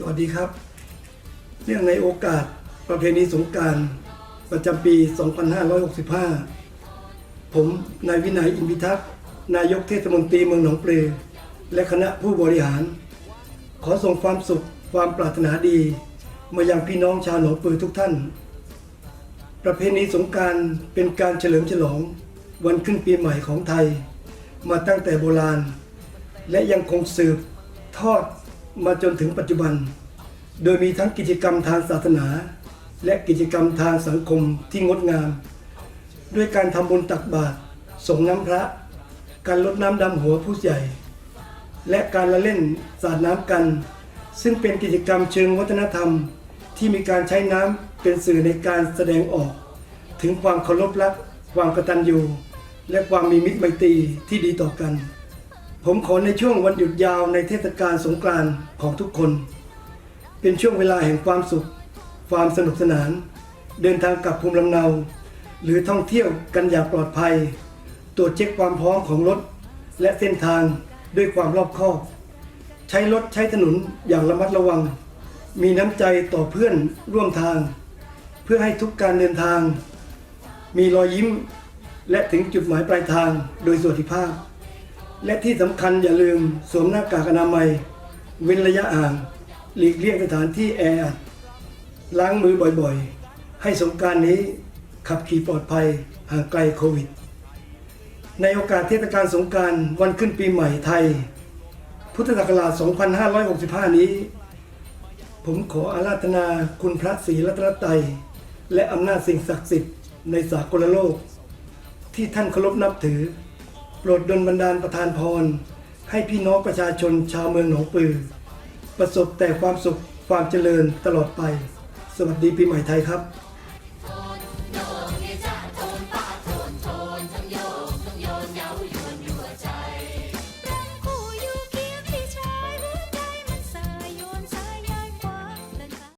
สวัสดีครับ เนื่องในโอกาสประเพณีสงการประจำปี 2565 ผมนายวินัยอินพิทักษ์นายกเทศมนตรีเมืองหนองปลือ และคณะผู้บริหาร ขอส่งความสุขความปรารถนาดี มายังพี่น้องชาวหนองปลือทุกท่าน ประเพณีสงการเป็นการเฉลิมฉลองวันขึ้นปีใหม่ของไทย มาตั้งแต่โบราณ และยังคงสืบทอด มาจนถึงปัจจุบัน โดยมีทั้งกิจกรรมทางศาสนา และกิจกรรมทางสังคมที่งดงาม ด้วยการทำบุญตักบาตรส่งน้ำพระ การลดน้ำดำหัวผู้ใหญ่ และการละเล่นสาดน้ำกัน ซึ่งเป็นกิจกรรมเชิงวัฒนธรรม ที่มีการใช้น้ำเป็นสื่อในการแสดงออก ถึงความเคารพรักความกตัญญูและความมีมิตรไมตรีที่ดีต่อกัน ผมขอในช่วงวันหยุดยาวในเทศกาลสงกรานต์ของทุกคน เป็นช่วงเวลาแห่งความสุข ความสนุกสนาน เดินทางกลับภูมิลำเนา หรือท่องเที่ยวกันอย่างปลอดภัย ตรวจเช็คความพร้อมของรถ และเส้นทางด้วยความรอบคอบ ใช้รถใช้ถนนอย่างระมัดระวัง มีน้ำใจต่อเพื่อนร่วมทาง เพื่อให้ทุกการเดินทาง มีรอยยิ้ม และถึงจุดหมายปลายทางโดยสวัสดิภาพ และที่สำคัญอย่าลืมสวมหน้ากากอนามัย เว้นระยะห่าง หลีกเลี่ยงสถานที่แออัดล้างมือบ่อยๆ ให้สงการนี้ขับขี่ปลอดภัยห่างไกลโควิด ในโอกาสเทศกาลสงการวันขึ้นปีใหม่ไทย พุทธศักราช 2565 นี้ ผมขออาราธนาคุณพระศรีรัตนตรัย และอำนาจสิ่งศักดิ์สิทธิ์ในสากลโลก ที่ท่านเคารพนับถือ โปรดดลบันดาลประทานพร ให้พี่น้องประชาชนชาวเมืองหนองปือ ประสบแต่ความสุขความเจริญตลอดไป สวัสดีปีใหม่ไทยครับ